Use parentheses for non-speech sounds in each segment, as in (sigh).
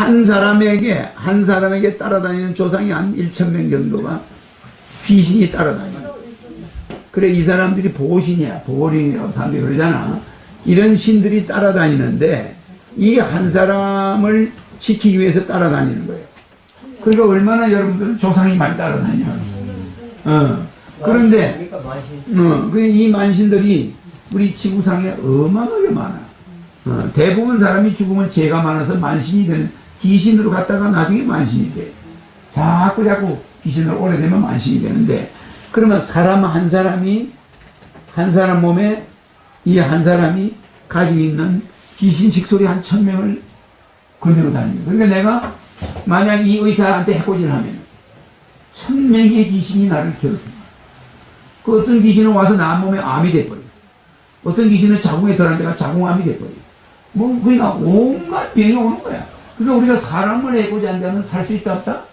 한 사람에게 한 사람에게 따라다니는 조상이 한 1천 명 정도가 귀신이 따라다녀요. 그래 이 사람들이 보신이야 보링이라고 사람들이 그러잖아. 이런 신들이 따라다니는데 이 한 사람을 지키기 위해서 따라다니는 거예요. 그러니까 얼마나 여러분들은 조상이 많이 따라다녀. 어. 그런데 어, 그이 만신들이 우리 지구상에 어마어마하게 많아. 어, 대부분 사람이 죽으면 죄가 많아서 만신이 되는 귀신으로 갔다가 나중에 만신이 돼. 자꾸 자꾸 귀신으로 오래되면 만신이 되는데 그러면 사람 한 사람이 한 사람 몸에 이 한 사람이 가지고 있는 귀신 식소리 한 천 명을 건드려 다니는 거야. 그러니까 내가 만약 이 의사한테 해코지를 하면 천 명의 귀신이 나를 괴롭혀. 그 어떤 귀신은 와서 나 몸에 암이 돼버려. 어떤 귀신은 자궁에 들어간 데가 자궁암이 돼버려. 뭐, 그러니까 온갖 병이 오는 거야. 그러니까 우리가 사람을 해고자 한다면 살 수 있다 없다?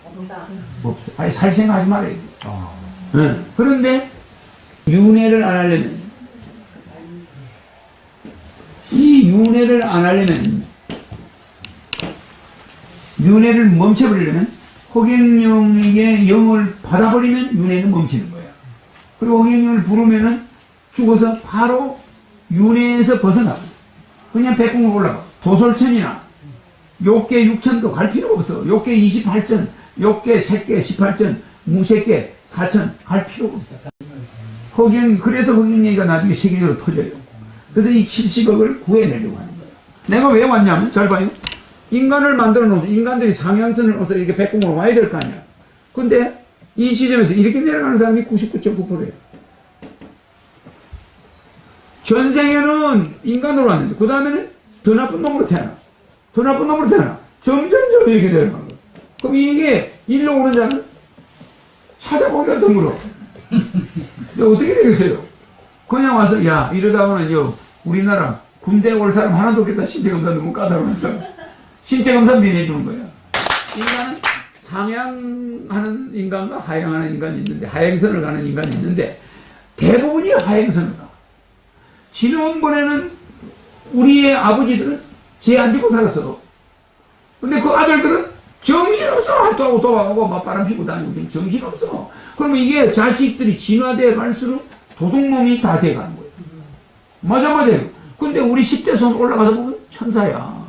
없어. 아니, 살 생각하지 말아야 돼. 응. 그런데, 윤회를 안 하려면, 이 윤회를 안 하려면, 윤회를 멈춰버리려면, 호갱령에게 영을 받아버리면 윤회는 멈추는 거야. 그리고 호갱령을 부르면은 죽어서 바로 윤회에서 벗어나고 그냥 백궁을 올라가 도솔천이나 욕계 6천도 갈 필요가 없어. 욕계 28천 욕계 색계 18천 무색계 4천 갈 필요가 없어. 허경 그래서 허경 얘기가 나중에 세계적으로 퍼져요. 그래서 이 70억을 구해내려고 하는 거예요 내가 왜 왔냐면 잘 봐요. 인간을 만들어 놓은 인간들이 상향선을 얻어 이렇게 백궁으로 와야 될 거 아니야. 근데 이 시점에서 이렇게 내려가는 사람이 99.9%예요. 전생에는 인간으로 왔는데 그 다음에는 더 나쁜 놈으로 태어나 더 나쁜 놈으로 태어나 점점점 이렇게 내려가는 거야 그럼 이게 일로 오는 자는 찾아보기가 드물어 어떻게 되겠어요? 그냥 와서 야 이러다가는 요 우리나라 군대 올 사람 하나도 없겠다. 신체검사 너무 까다로워서. 신체검사 면해주는 거야. 인간은 상향하는 인간과 하향하는 인간이 있는데 하행선을 가는 인간이 있는데 대부분이 하행선을 가 지난번에는 우리의 아버지들은 죄안 지고 살았어. 근데 그 아들들은 정신없어. 또 하고 또 하고 막 바람 피고 다니고 정신없어. 그러면 이게 자식들이 진화돼 갈수록 도둑놈이 다 돼 가는 거예요. 맞아, 맞아요. 근데 우리 10대 손 올라가서 보면 천사야.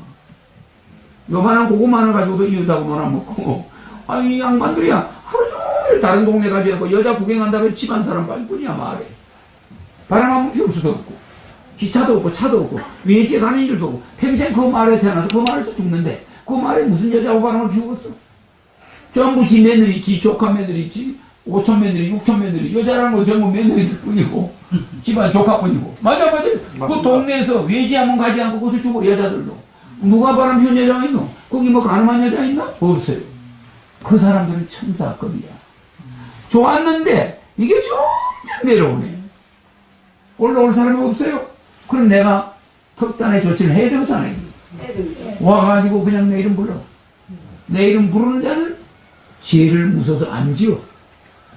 요만한 고구마를 가지고도 이웃하고 놀아먹고. 아, 이 양반들이야. 하루 종일 다른 동네 가지고 여자 구경한다고 집안 사람 빨뿐이야, 말해. 바람 한번 피울 수도 없고. 기차도 없고 차도 없고 외지에 가는 일도 없고 평생 그 말에 태어나서 그 말에서 죽는데 그 말에 무슨 여자하고 바람을 피웠어? 전부 지 며느리 지 조카 며느리 있지 5천 며느리 6천 며느리 여자라는 건 전부 며느리들 뿐이고 (laughs) 집안 조카뿐이고. 맞아 맞아. 그 동네에서 외지 한번 가지 않고 거기서 죽어 여자들도. 누가 바람 피운 여자가 있노? 거기 뭐 가늠한 여자 있나? 없어요. 그 사람들은 천사급이야. 좋았는데 이게 점점 내려오네. 올라올 사람이 없어요 그럼 내가 특단의 조치를 해야 되잖아요. 와가지고 그냥 내 이름 불러. 내 이름 부르는 자는 죄를 무서워서 안 지어.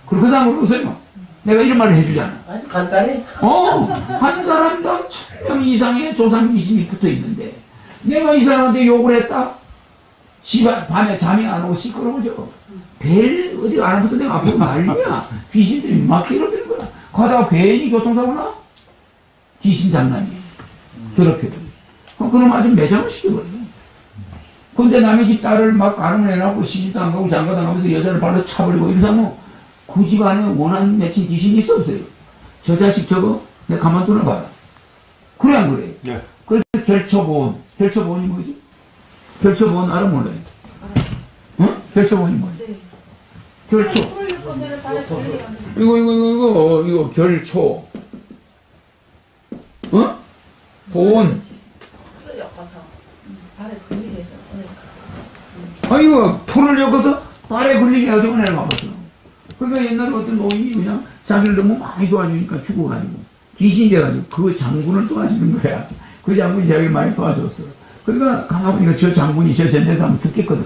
그렇게 생각을 보세요. 내가 이런 말을 해주잖아. 아주 간단해. 어, 한 사람당 천명 이상의 조상 귀신이 붙어 있는데, 내가 이 사람한테 욕을 했다? 집안, 밤에 잠이 안 오고 시끄러워져. 벨, 어디 안 하면 내가 앞으로 난리야. 귀신들이 막 괴롭히는 거야. 가다가 괜히 교통사고 나? 귀신 장난이. 괴롭혀. 그럼 그놈 아주 매장을 시켜버려. 근데 남의 집 딸을 막 가름을 해놓고 시집도 안 가고 장가도 안 가면서 여자를 발로 차버리고 이러면 그 집안에 원한 맺힌 귀신이 있어 없어요. 저 자식 저거 내가 가만두나 봐라. 그래 안 그래? 네. 그래서 결초보온. 결초보온이 뭐지? 결초보온 알아 몰라요? 응? 결초보온이 뭐지? 결초. 이거 이거 이거 이거 이거 결초. 어? 보온. 아 이거 풀을 엮어서 발에 걸리게 해가지고 내가 막았어. 그러니까 옛날에 어떤 노인이 그냥 자기를 너무 많이 도와주니까 죽어가지고 귀신이 돼가지고 그 장군을 도와주는 거야. 그 장군이 자기를 많이 도와줬어. 그러니까 가만 보니까 저 장군이 저 전대 가면 죽겠거든.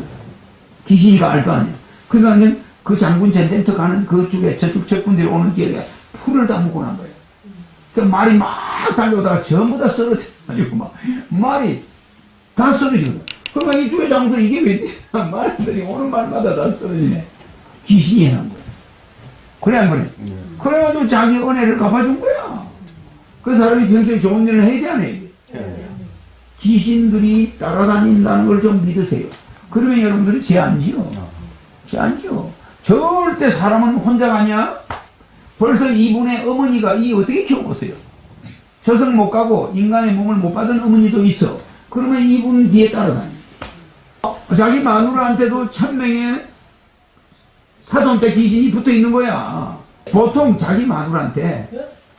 귀신이가 알 거 아니야. 그러니까 그 장군 전쟁터 가는 그 쪽에 저쪽 적군들이 오는 지역에 풀을 다 묶고 난 거야. 그 말이 막 달려오다가 전부 다 쓰러져가지고 막 말이 다 쓰러지거든. 그러니까 이 주의 장소 이게 왜 (laughs) 말들이 오는 말마다 다 쓰러지네. 귀신이 해놓은 거야. 그래 안 그래? 그래가지고 자기 은혜를 갚아준 거야. 그 사람이 평소에 좋은 일을 해야 되네. 이게. 귀신들이 따라다닌다는 걸 좀 믿으세요. 그러면 여러분들이 제안지요. 제안지요. 절대 사람은 혼자 가냐? 벌써 이분의 어머니가 이 어떻게 키워보세요? 저승 못 가고 인간의 몸을 못 받은 어머니도 있어. 그러면 이분 뒤에 따라다니. 자기 마누라한테도 천 명의 사돈 때 귀신이 붙어 있는 거야. 보통 자기 마누라한테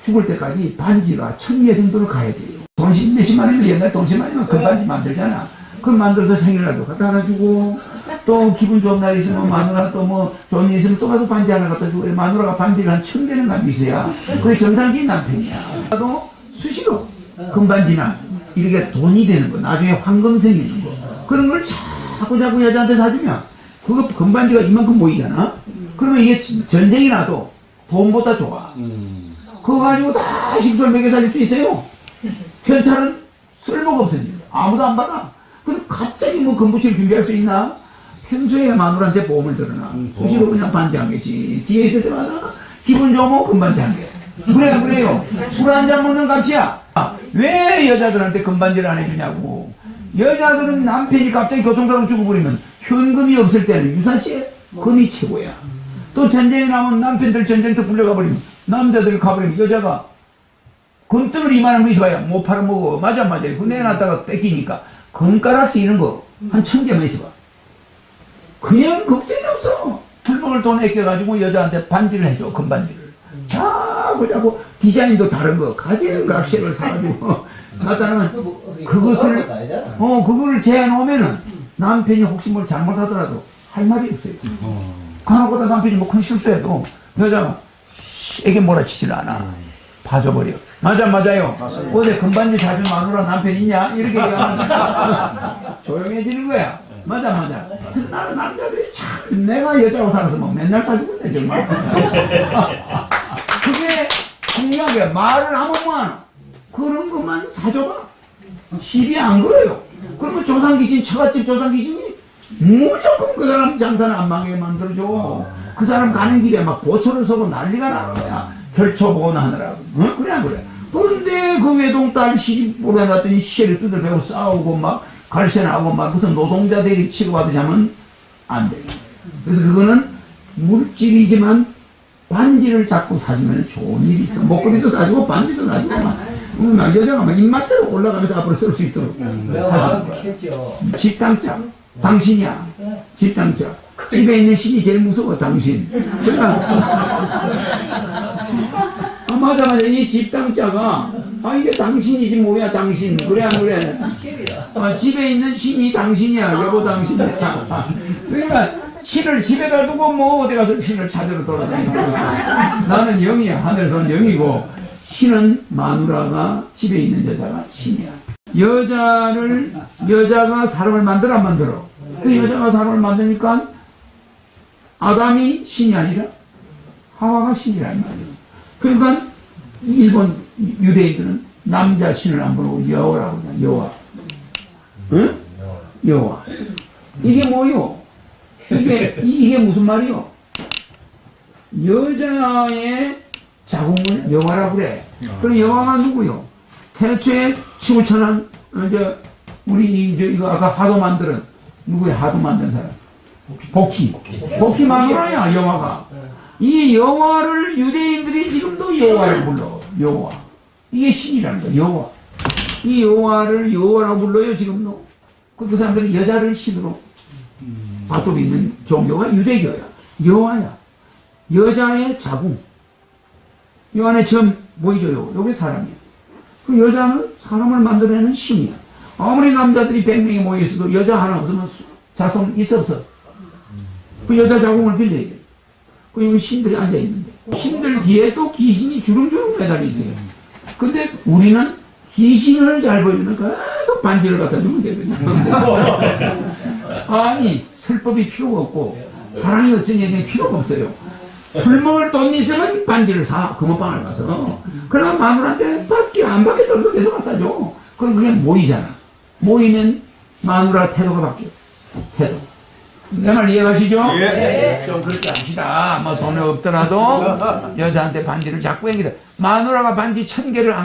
죽을 때까지 반지가 천개 정도를 가야 돼요. 돈십 몇십만 원이면 옛날 돈십만 원이면 그 반지 만들잖아. 그 만들어서 생일날도 갖다 하나 주고 또 기분 좋은 날 있으면 마누라 또 뭐 좋은 일 있으면 또 가서 반지 하나 갖다 주고 마누라가 반지를 한 천 개는 갖고 있어야 그게 정상적인 남편이야. 나도 수시로 금반지나 이렇게 돈이 되는 거 나중에 황금 생기는 거 그런 걸 자꾸 자꾸 여자한테 사주면 그거 금반지가 이만큼 모이잖아. 그러면 이게 전쟁이 나도 돈보다 좋아. 그거 가지고 다 식솔 먹여 살릴 수 있어요. 현찰은 쓸모가 없어집니다. 아무도 안 받아. 근데 갑자기 뭐 금부치를 준비할 수 있나? 평소에 마누라한테 보험을 들어놔. 수시로 그냥 반지 한 개씩. 뒤에 있을 때마다 기분 좋으면 금반지 한 개. 그래, 그래요. 술 한 잔 먹는 값이야. 아, 왜 여자들한테 금반지를 안 해주냐고. 여자들은 남편이 갑자기 교통사고 죽어버리면 현금이 없을 때는 유산시에 금이 최고야. 또 전쟁이 나면 남편들 전쟁터 불려가 버리면 남자들 가버리면 여자가 금덩을 이만한 거 있어봐야 못 팔아먹어. 맞아, 맞아. 그 내놨다가 뺏기니까. 금가락지 이런 거 한 천 개만 있어봐. 그냥 걱정이 없어. 술 먹을 돈 아껴가지고 여자한테 반지를 해줘. 금반지를. 자꾸 디자인도 다른 거. 가진 각색을 사가지고. (laughs) 갖다는 그것을, 어, 그걸 재놓으면은 남편이 혹시 뭘 잘못하더라도 할 말이 없어요. 간혹가다 남편이 뭐 큰 실수해도 여자가 에게 몰아치질 않아. 봐줘버려. 맞아, 맞아요. 어제 금반지 사준 마누라 남편 있냐? 이렇게 얘기하면 (laughs) 조용해지는 거야. 맞아, 맞아. 그래서 나는 남자들이 참, 내가 여자하고 살아서 뭐 맨날 사주고 있네, 정말. (laughs) 거야. 말을 하면 뭐하노? 그런 것만 사줘봐. 시비 안 걸어요. 그러면 조상귀신, 처갓집 조상귀신이 무조건 그 사람 장사를 안 망하게 만들어줘. 그 사람 가는 길에 막 보초를 서고 난리가 나는 거야. 혈초보나 하느라고. 어? 그래, 안 그래? 그런데 그 외동딸 시집 보내놨더니 시계를 뜯어배고 싸우고 막 갈세나고 막 무슨 노동자들이 하면 안 돼. 그래서 그거는 물질이지만 반지를 자꾸 사주면 좋은 일이 있어. 목걸이도 사주고 반지도 사주고 막. 음, 막 여자가 막 입맛대로 올라가면서 앞으로 쓸 수 있도록 사주는 거야. 했죠. 집당자. 당신이야. 집당자. 집에 있는 신이 제일 무서워 당신. 그러니까. 아 맞아 맞아. 이 집당자가 아 이게 당신이지 뭐야 당신. 그래 안 그래? 아, 집에 있는 신이 당신이야. 여보 당신이야. 그러니까 신을 집에 가두고 뭐 어디 가서 신을 찾으러 돌아다니는 거야. 나는 영이야 하늘에서 온 영이고 신은 마누라가 집에 있는 여자가 신이야. 여자를 여자가 사람을 만들어 안 만들어? 그 여자가 사람을 만드니까 아담이 신이 아니라 하와가 신이란 말이에요 그러니까 일본 유대인들은 남자 신을 안 부르고 여호라고 그러잖아 여호와. 응? 여호와. 이게 뭐요? 이게 이게 무슨 말이요? 여자의 자궁을 여호와라고 그래. 그럼 여호와가 누구요? 태초에 힘을 천한 이제 우리 이, 저, 이거 아까 하도 만드는 누구야 하도 만든 사람? 복희. 복희. 마누라야 여호와가. 이 여호와를 유대인들이 지금도 여호와를 불러. 여호와. 이게 신이라는 거야 여호와. 이 여호와를 여호와라고 불러요 지금도. 그, 그 사람들이 여자를 신으로 받고 있는 종교가 유대교야 여호와야 여자의 자궁 요 안에 점 보이죠 요 요게 사람이야 그 여자는 사람을 만들어내는 신이야. 아무리 남자들이 100명이 모여있어도 여자 하나 없으면 수- 자손 있어 없어. 그 여자 자궁을 빌려야 돼. 그 여기 신들이 앉아있는데. 신들 뒤에 또 귀신이 주름주름 매달려 있어요. 근데 우리는 귀신을 잘 보이면 계속 반지를 갖다 주면 되거든요. (laughs) 아니, 설법이 필요가 없고, 사랑이 어쩐 얘기 필요가 없어요. 술 먹을 돈 있으면 반지를 사. 금호방을 가서. 그러나 마누라한테 받기 안 받기 떨고 계속 갖다 줘. 그럼 그게 모이잖아. 모이면 마누라 태도가 바뀌어. 태도. 내 말 이해가시죠? 예. 좀 그렇게 합시다. 뭐 돈이 없더라도 여자한테 반지를 자꾸 행기다. 마누라가 반지 천 개를 안